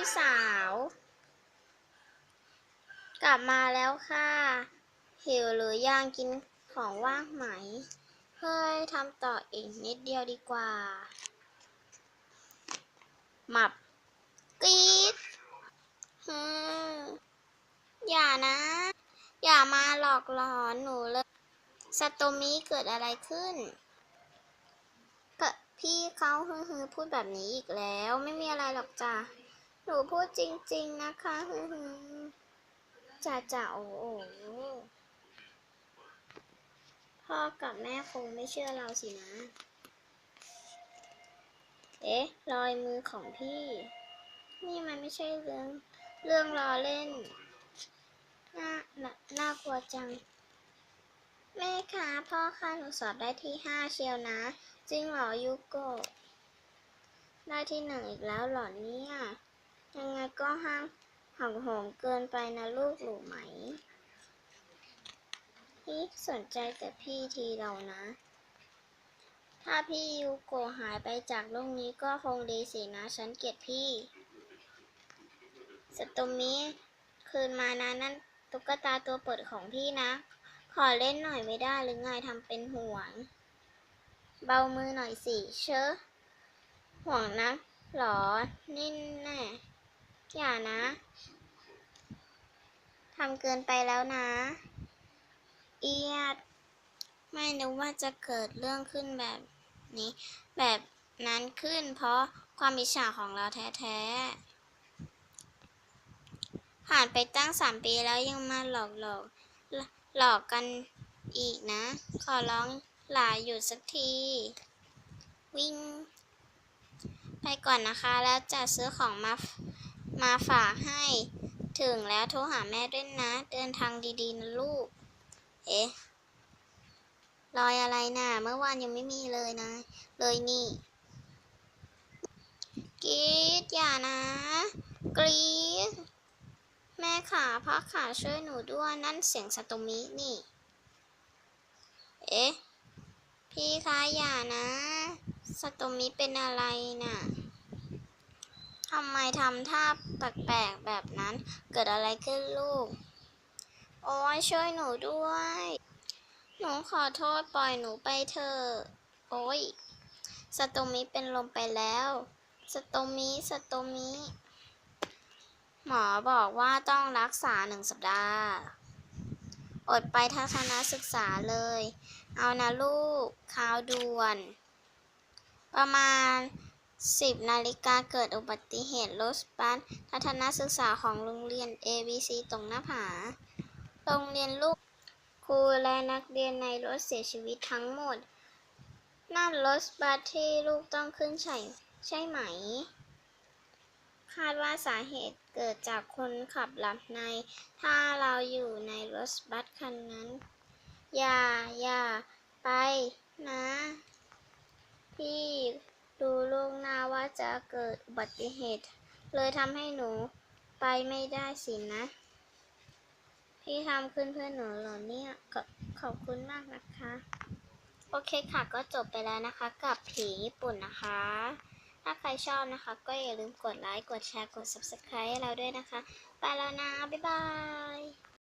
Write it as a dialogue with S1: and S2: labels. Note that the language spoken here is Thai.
S1: พี่สาว กลับมาแล้วค่ะ หิวหรือยังกินของว่างไหม เฮ้ยทำต่ออีกนิดเดียวดีกว่า หมับกรี๊ดฮึอย่านะ อย่ามาหลอกหลอนหนูเลยสโตมิเกิดอะไรขึ้นพี่เขาฮือฮือพูดแบบนี้อีกแล้ว ไม่มีอะไรหรอกจ้ะ นูพูดจริง ๆ นะคะฮือฮือจ่าจ่าโอ้โหพ่อกับแม่คงไม่เชื่อเราสินะ เอ๊ะ รอยมือของพี่ นี่มันไม่ใช่เรื่อง เรื่องล้อเล่นน่าน่า น่ากลัวจัง แม่คะพ่อคะหนูสอบได้ที่ห้าเชียวนะ จริงเหรอยูโกได้ที่หนึ่งอีกแล้วเหรอเนี่ย ยังไงก็ห้ามหักโหมเกินไปนะลูกหรูไหม พี่สนใจแต่พี่ทีเรานะ ถ้าพี่ยูโกหายไปจากโลกนี้ก็คงดีสินะ ฉันเกลียดพี่ สตมิคืนมานะนั่นตุ๊กตาตัวโปรดของพี่นะ ขอเล่นหน่อยไม่ได้หรือไงทำเป็นห่วง เบามือหน่อยสิ เชอะห่วงนะหรอนี่แน่ อย่านะ ทำเกินไปแล้วนะ เอียด ไม่นึกว่าจะเกิดเรื่องขึ้นแบบนี้ แบบนั้นขึ้น เพราะความอิจฉาของเราแท้ๆ ผ่านไปตั้งสามปีแล้วยังมาหลอกหลอกหลอกกันอีกนะ ขอร้องหลาหยุดสักที วิ่ง ไปก่อนนะคะแล้วจะซื้อของมา มาฝากให้ ถึงแล้วโทรหาแม่ด้วยนะ เดินทางดีๆนะลูก เอ๊ะ รอยอะไรน่ะ เมื่อวานยังไม่มีเลยนะ เลยนี่กรีดอย่านะ กรีดแม่ขาพักขาช่วยหนูด้วยนั่นเสียงสตมินี่ เอ๊ะ พี่คะอย่านะ สตมิเป็นอะไรน่ะ ทำไมทำท่าแปลกๆแบบนั้น เกิดอะไรขึ้นลูก โอ้ยช่วยหนูด้วย หนูขอโทษปล่อยหนูไปเถอะ โอ้ยสตมิเป็นลมไปแล้ว สตมิสตมิหมอบอกว่าต้องรักษาหนึ่งสัปดาห์ อดไปทัศนศึกษาเลย เอานะลูกข่าวด่วน ประมาณ 10 นาฬิกาเกิดอุบัติเหตุรถบัสทัศนศึกษาของโรงเรียน ABC ตรงหน้าผา โรงเรียนลูกครูและนักเรียนในรถเสียชีวิตทั้งหมด นั่นรถบัสที่ลูกต้องขึ้นใช่ใช่ไหม คาดว่าสาเหตุเกิดจากคนขับหลับใน ถ้าเราอยู่ในรถบัสคันนั้น อย่า อย่า ไปนะ พี่ ดูลูกหน้าว่าจะเกิดอุบัติเหตุ เลยทำให้หนูไปไม่ได้สินะ พี่ทำขึ้นเพื่อหนูเหรอเนี่ยขอขอบคุณมากนะคะ โอเคค่ะก็จบไปแล้วนะคะ กับผีญี่ปุ่นนะคะ ถ้าใครชอบนะคะ ก็อย่าลืมกดไลค์ กดแชร์ กด subscribe ให้เราด้วยนะคะ ไปแล้วนะ บ๊ายบาย